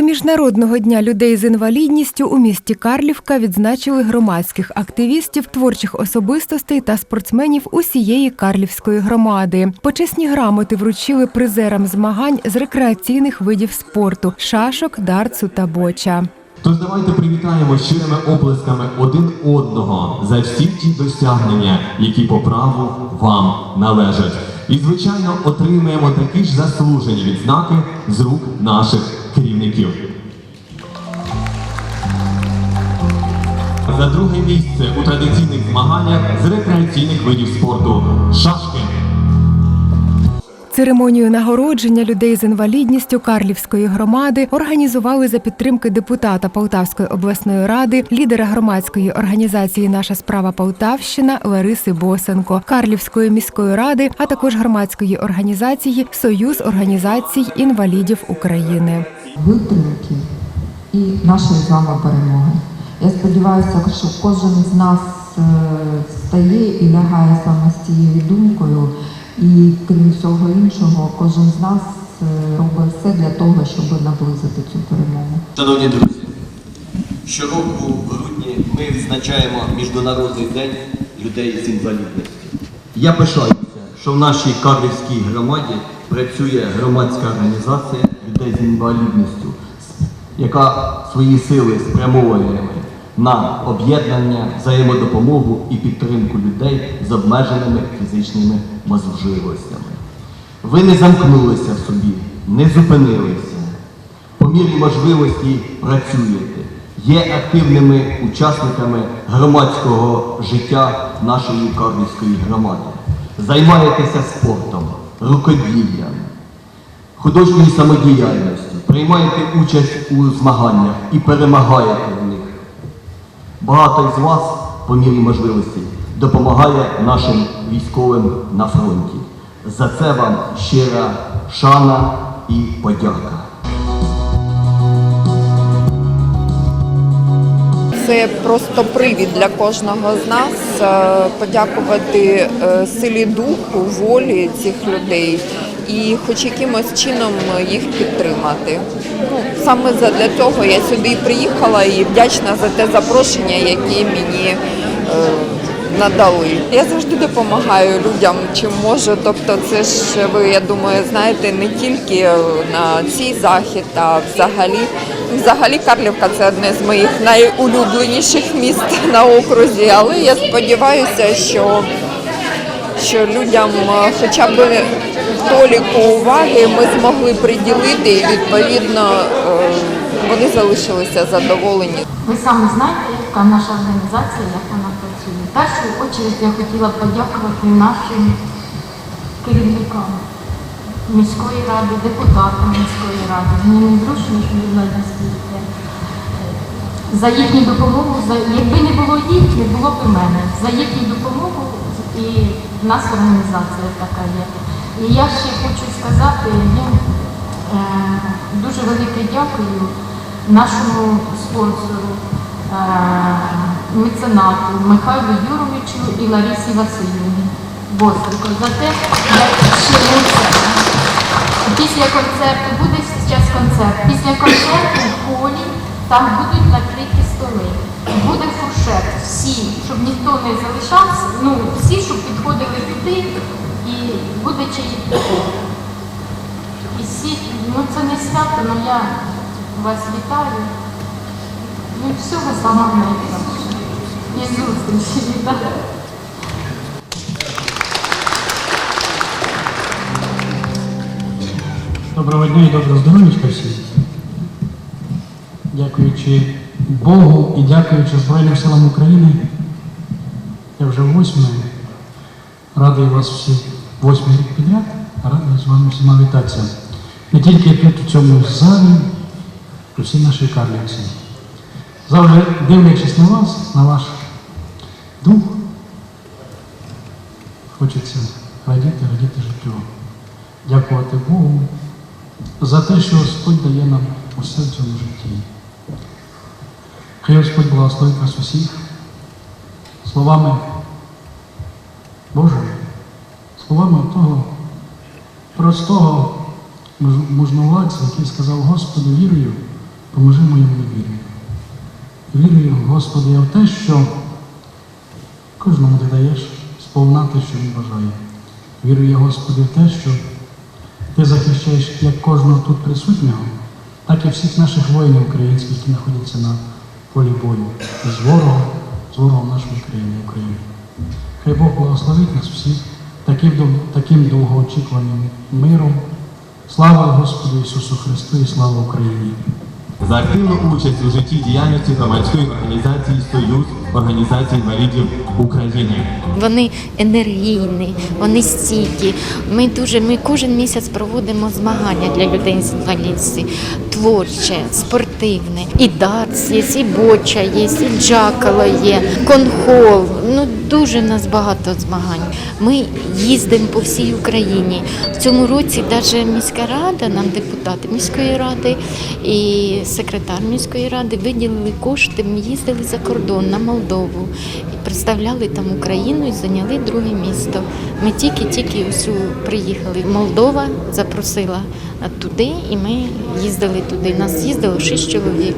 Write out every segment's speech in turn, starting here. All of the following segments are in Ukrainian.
До Міжнародного дня людей з інвалідністю у місті Карлівка відзначили громадських активістів, творчих особистостей та спортсменів усієї Карлівської громади. Почесні грамоти вручили призерам змагань з рекреаційних видів спорту шашок, дартсу та боча. Тож давайте привітаємо щирими оплесками один одного за всі ті досягнення, які по праву вам належать. І, звичайно, отримаємо такі ж заслужені відзнаки з рук наших керівників. За друге місце у традиційних змаганнях з рекреаційних видів спорту шашки. Церемонію нагородження людей з інвалідністю Карлівської громади організували за підтримки депутата Полтавської обласної ради, лідера громадської організації Наша справа Полтавщина Лариси Босенко, Карлівської міської ради, а також громадської організації Союз організацій інвалідів України. витримки і нашої з вами перемоги. Я сподіваюся, що кожен з нас е, стає і лягає саме з цією думкою, і крім всього іншого, кожен з нас е, робить все для того, щоб наблизити цю перемогу. Шановні друзі, щороку в грудні ми відзначаємо Міжнародний день людей з інвалідністю. Я пишаюся, що в нашій Карлівській громаді працює громадська організація людей з інвалідністю, яка свої сили спрямовує на об'єднання, взаємодопомогу і підтримку людей з обмеженими фізичними можливостями. Ви не замкнулися в собі, не зупинилися по мірі можливості працюєте, є активними учасниками громадського життя нашої Карлівської громади. Займаєтеся спортом, рукоділлям, художньою самодіяльністю, приймаєте участь у змаганнях і перемагаєте. Багато із вас, по мірі можливості, допомагає нашим військовим на фронті. За це вам щира шана і подяка. Це просто привід для кожного з нас е, подякувати е, силі духу, волі цих людей і хоч якимось чином їх підтримати. Ну, саме для того я сюди приїхала і вдячна за те запрошення, яке мені е, надали. Я завжди допомагаю людям, чим можу. Тобто, це ж ви, я думаю, знаєте, не тільки на цей захід, а взагалі. Взагалі Карлівка це одне з моїх найулюбленіших міст на окрузі, але я сподіваюся, що, що людям е, хоча б толіку уваги ми змогли приділити і відповідно е, вони залишилися задоволені. Ви самі знаєте, яка наша організація, як вона працює. В першу чергу я хотіла подякувати нашим керівникам міської ради, депутатам міської ради, мені зручно, що мене стоїте. За їхню допомогу, якби не було їх, не було б мене. За їхню допомогу і в нас організація така є. І я ще хочу сказати, ну, е, дуже велике дякую нашому спонсору, е, меценату Михайлу Юровичу і Ларисі Васильівні Босенко за те, як ще після концерту буде зараз концерт. Після концерту в полі там будуть накриті столи. Буде фуршет. Всі, щоб ніхто не залишався, ну всі, щоб підходили туди і буде чаї. І всі, ну це не свято, але я вас вітаю. Ну, всього самого найкращого. І зустрічі вітаю. Доброго дня і доброго здоров'ячка всім. Дякуючи Богу і дякуючи Збройним силам України, я вже восьмий. Радий вас всі восьмий рік підряд, радий з вами всіма вітатися. Не тільки тут, у цьому залі, у всій нашій Карлівці. Завжди дивлячись на вас, на ваш дух, хочеться радіти, радіти життю. Дякувати Богу за те, що Господь дає нам усе в цьому житті. Хай Господь благословить вас усіх словами Божими, словами того простого муж- мужновладця, який сказав Господу, вірую, Поможи моєму вірі. Вірую, Господи, я в те, що кожному ти даєш сповна те, що він бажає. Вірую я, Господи, в те, що ти захищаєш як кожного тут присутнього, так і всіх наших воїнів українських, які знаходяться на полі бою. З ворогом, з ворогом нашої країни, України. Хай Бог благословить нас всіх таким, таким довгоочікуваним миром. Слава Господу Ісусу Христу і слава Україні! За активну участь у житті діяльності громадської організації Союз організацій інвалідів України. Вони енергійні, вони стійкі. Ми дуже ми кожен місяць проводимо змагання для людей з інвалідністю. Творче, спортивне. І дартс є, і боча є, і джакало є, конхол. Ну дуже в нас багато змагань. Ми їздимо по всій Україні. В цьому році навіть міська рада, нам депутати міської ради і секретар міської ради виділили кошти. Ми їздили за кордон на Молдову і представляли там Україну і зайняли друге місто. Ми тільки-тільки усю приїхали. Молдова запросила туди, і ми їздили туди. Нас їздило шість чоловік.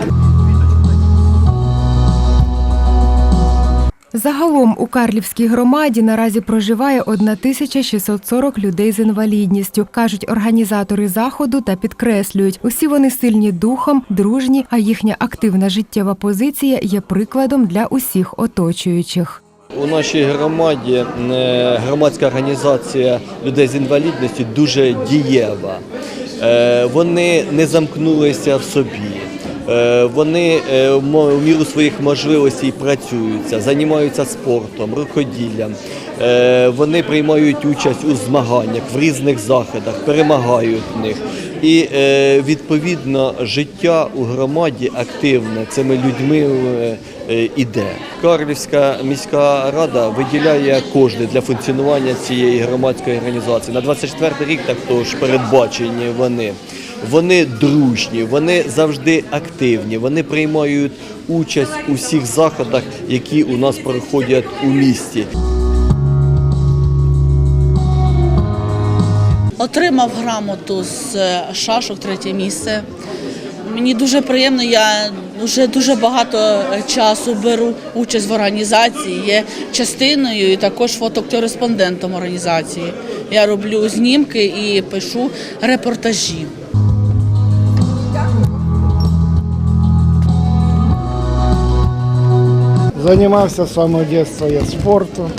Загалом у Карлівській громаді наразі проживає 1640 людей з інвалідністю, кажуть організатори заходу та підкреслюють, усі вони сильні духом, дружні, а їхня активна життєва позиція є прикладом для усіх оточуючих. У нашій громаді е, громадська організація людей з інвалідністю дуже дієва. Е, Вони не замкнулися в собі. Е, Вони е, в міру своїх можливостей працюються, займаються спортом, рукоділлям. Е, Вони приймають участь у змаганнях в різних заходах, перемагають в них. І відповідно життя у громаді активне цими людьми іде. Карлівська міська рада виділяє кошти для функціонування цієї громадської організації. На 24 рік також передбачені вони. Вони дружні, вони завжди активні, вони приймають участь у всіх заходах, які у нас проходять у місті. Отримав грамоту з е, шашок третє місце. Мені дуже приємно, я вже дуже багато е, часу беру участь в організації, є частиною і також фотокореспондентом організації. Я роблю знімки і пишу репортажі. Занимался с самого детства я спортом.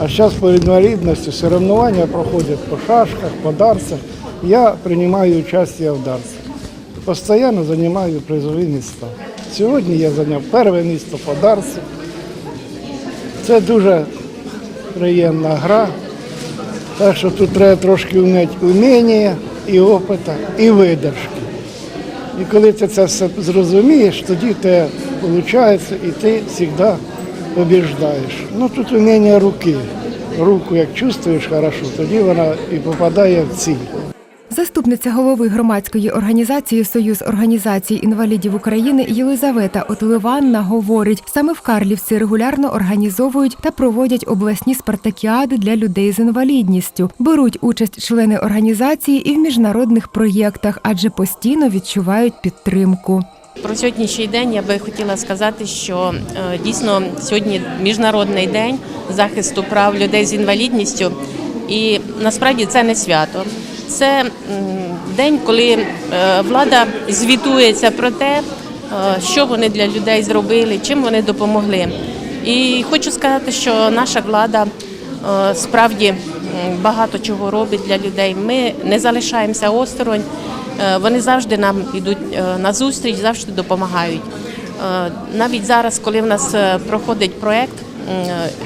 А сейчас по инвалидности соревнования проходят по шашках, по дарцах. Я принимаю участие в дарцах. Постоянно занимаю призові міста. Сьогодні я зайняв перше місто по дарцю. Це дуже приємна гра. Так що тут треба трошки вміти уміння і опита, і видержки. І коли ти це все зрозумієш, тоді те виходить і ти завжди побіждаєш. Ну тут уміння руки. Руку як чувствуєш хорошо, тоді вона і попадає в ціль. Заступниця голови громадської організації Союз організацій інвалідів України Єлизавета Отливанна говорить, саме в Карлівці регулярно організовують та проводять обласні спартакіади для людей з інвалідністю. Беруть участь члени організації і в міжнародних проєктах, адже постійно відчувають підтримку. Про сьогоднішній день я би хотіла сказати, що е, дійсно сьогодні міжнародний день захисту прав людей з інвалідністю, і насправді це не свято. Це день, коли е, влада звітується про те, е, що вони для людей зробили, чим вони допомогли. І хочу сказати, що наша влада е, справді багато чого робить для людей. Ми не залишаємося осторонь. Вони завжди нам йдуть на зустріч, завжди допомагають. Навіть зараз, коли в нас проходить проєкт,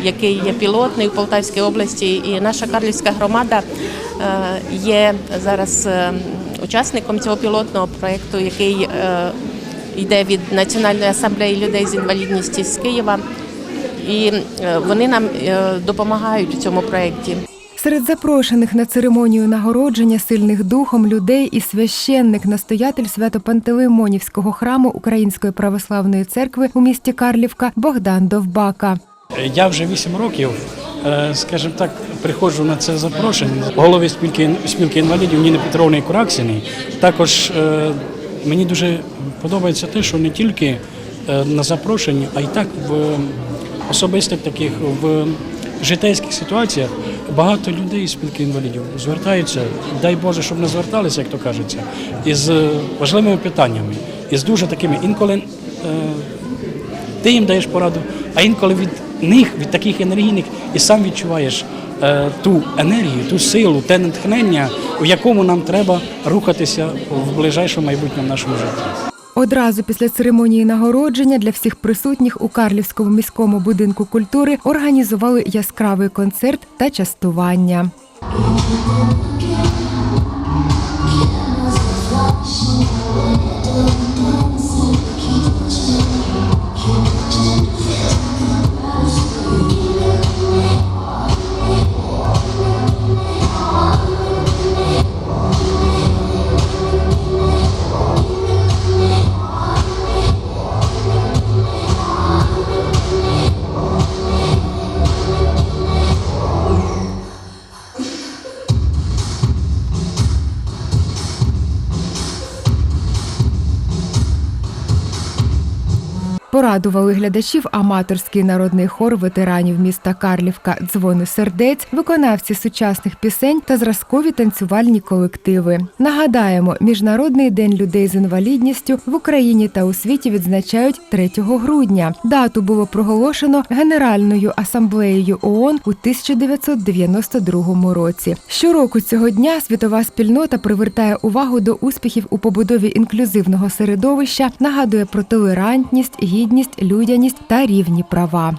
який є пілотний у Полтавській області, і наша Карлівська громада е, є зараз е, учасником цього пілотного проєкту, який е, йде від Національної асамблеї людей з інвалідністю з Києва. І е, вони нам е, допомагають у цьому проєкті. Серед запрошених на церемонію нагородження сильних духом людей і священник, настоятель Свято-Пантелеймонівського храму Української православної церкви у місті Карлівка Богдан Довбака. Я вже 8 років, е, скажімо так, приходжу на це запрошення. Голові спілки, спілки інвалідів Ніни Петровни Кураксіни. Також е, мені дуже подобається те, що не тільки е, на запрошенні, а й так в особистих таких в житейських ситуаціях багато людей спілки інвалідів звертаються, дай Боже, щоб не зверталися, як то кажеться, із важливими питаннями, із дуже такими інколи. Ти їм даєш пораду, а інколи від них, від таких енергійних, і сам відчуваєш е, ту енергію, ту силу, те натхнення, в якому нам треба рухатися в ближайшому майбутньому нашому житті. Одразу після церемонії нагородження для всіх присутніх у Карлівському міському будинку культури організували яскравий концерт та частування. Порадували глядачів аматорський народний хор ветеранів міста Карлівка Дзвони сердець, виконавці сучасних пісень та зразкові танцювальні колективи. Нагадаємо, Міжнародний день людей з інвалідністю в Україні та у світі відзначають 3 грудня. Дату було проголошено Генеральною асамблеєю ООН у 1992 році. Щороку цього дня світова спільнота привертає увагу до успіхів у побудові інклюзивного середовища, нагадує про толерантність, гідність, людяність та рівні права.